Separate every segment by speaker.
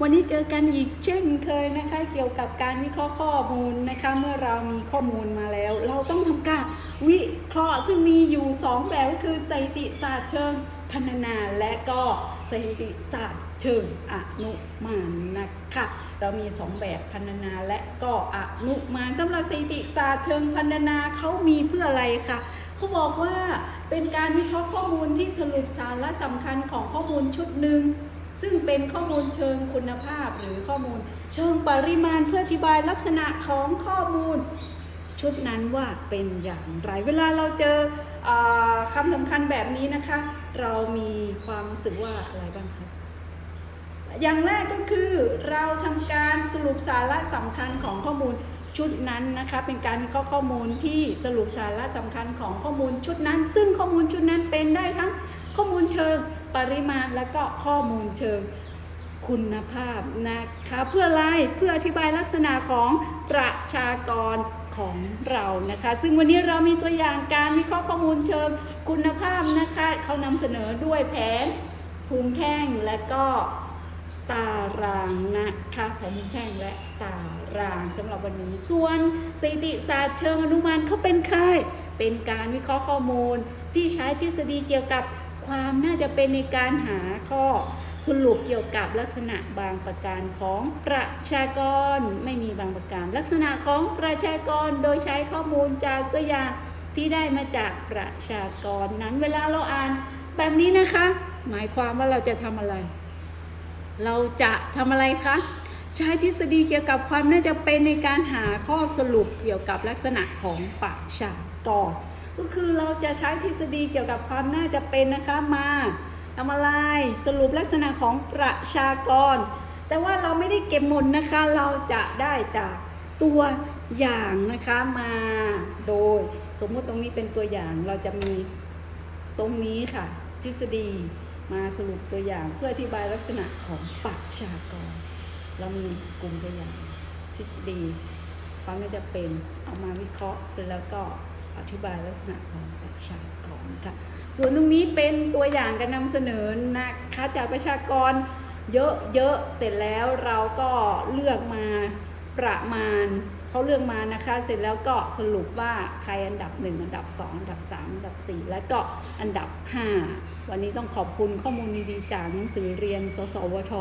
Speaker 1: วันนี้เจอกันอีกเช่นเคยนะคะ เกี่ยวกับการวิเคราะห์ข้อมูลนะคะ เมื่อเรามีข้อมูลมาแล้ว เราต้องทำการวิเคราะห์ซึ่งมีอยู่ 2 แบบก็คือสถิติศาสตร์เชิงพัฒนาและก็สถิติศาสตร์เชิงอนุมานนะคะ เรามี 2 แบบพัฒนาและก็อนุมานสำหรับสถิติศาสตร์เชิงพัฒนาเขามีเพื่ออะไรคะเขาบอกว่าเป็นการวิเคราะห์ข้อมูลที่สรุปสาระสำคัญของข้อมูลชุดหนึ่ง ซึ่งเป็นข้อมูลเชิงคุณภาพหรือข้อมูล เชิงปริมาณเพื่ออธิบายลักษณะของข้อมูล ชุดนั้นว่าเป็นอย่างไร เวลาเราเจออคำสำคัญแบบนี้นะคะ เรามีความรู้สึกว่าอะไรบ้างคะอย่างแรกก็คือเราทำการสรุปสาระสำคัญของข้อมูลชุดนั้นนะคะเป็นการวิเคราะห์ข้อมูลที่สรุปสาระสำคัญของข้อมูลชุดนั้น ซึ่งข้อมูลชุดนั้นเป็นได้ทั้งข้อมูลเชิง ปริมาณและก็ข้อมูลเชิงคุณภาพนะคะเพื่ออะไรเพื่ออธิบายลักษณะของประชากรของเรานะคะ ซึ่งวันนี้เรามีตัวอย่างการวิเคราะห์ข้อมูลเชิงคุณภาพนะคะเขานำเสนอด้วยแผนภูมิแท่งและก็ตารางนะคะแผนภูมิแท่งและตารางสำหรับวันนี้ส่วนสถิติศาสตร์เชิงอนุมานเขาเป็นใครเป็นการวิเคราะห์ข้อมูลที่ใช้ทฤษฎีเกี่ยวกับ ความน่าจะเป็นในการหาข้อสรุปเกี่ยวกับลักษณะบางประการของประชากรไม่มีบางประการ ลักษณะของประชากรโดยใช้ข้อมูลจากตัวอย่างที่ได้มาจากประชากรนั้นเวลาเราอ่านแบบนี้นะคะ หมายความว่าเราจะทำอะไร เราจะทำอะไรคะใช้ทฤษฎีเกี่ยวกับความน่าจะเป็นในการหาข้อสรุปเกี่ยวกับลักษณะของประชากร ก็คือเราจะใช้ทฤษฎีเกี่ยวกับความน่าจะเป็นนะคะมาทำอะไรสรุปลักษณะของประชากร แต่ว่าเราไม่ได้เก็บหมดนะคะ เราจะได้จากตัวอย่างนะคะมาโดย สมมุติตรงนี้เป็นตัวอย่างเราจะมีตรงนี้ค่ะ ทฤษฎีมาสรุปตัวอย่างเพื่ออธิบายลักษณะของประชากร เรามีกลุ่มตัวอย่างทฤษฎีความน่าจะเป็นเอามาวิเคราะห์เสร็จแล้วก็ อธิบายลักษณะของประชากรค่ะส่วนตรงนี้เป็นตัวอย่างการนำเสนอนะคะจากประชากรเยอะๆเสร็จแล้วเราก็เลือกมาประมาณเขาเลือกมานะคะ เสร็จแล้วก็สรุปว่าใครอันดับ 1 อันดับ 2 อันดับ 3 อันดับ 4 และก็อันดับ 5 วันนี้ต้องขอบคุณข้อมูลดีๆจากหนังสือเรียน สสวท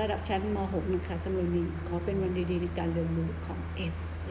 Speaker 1: ระดับชั้นม .6 นะคะสำหรับนนี้ขอเป็นวันดีๆในการเรียนรู้ของ FC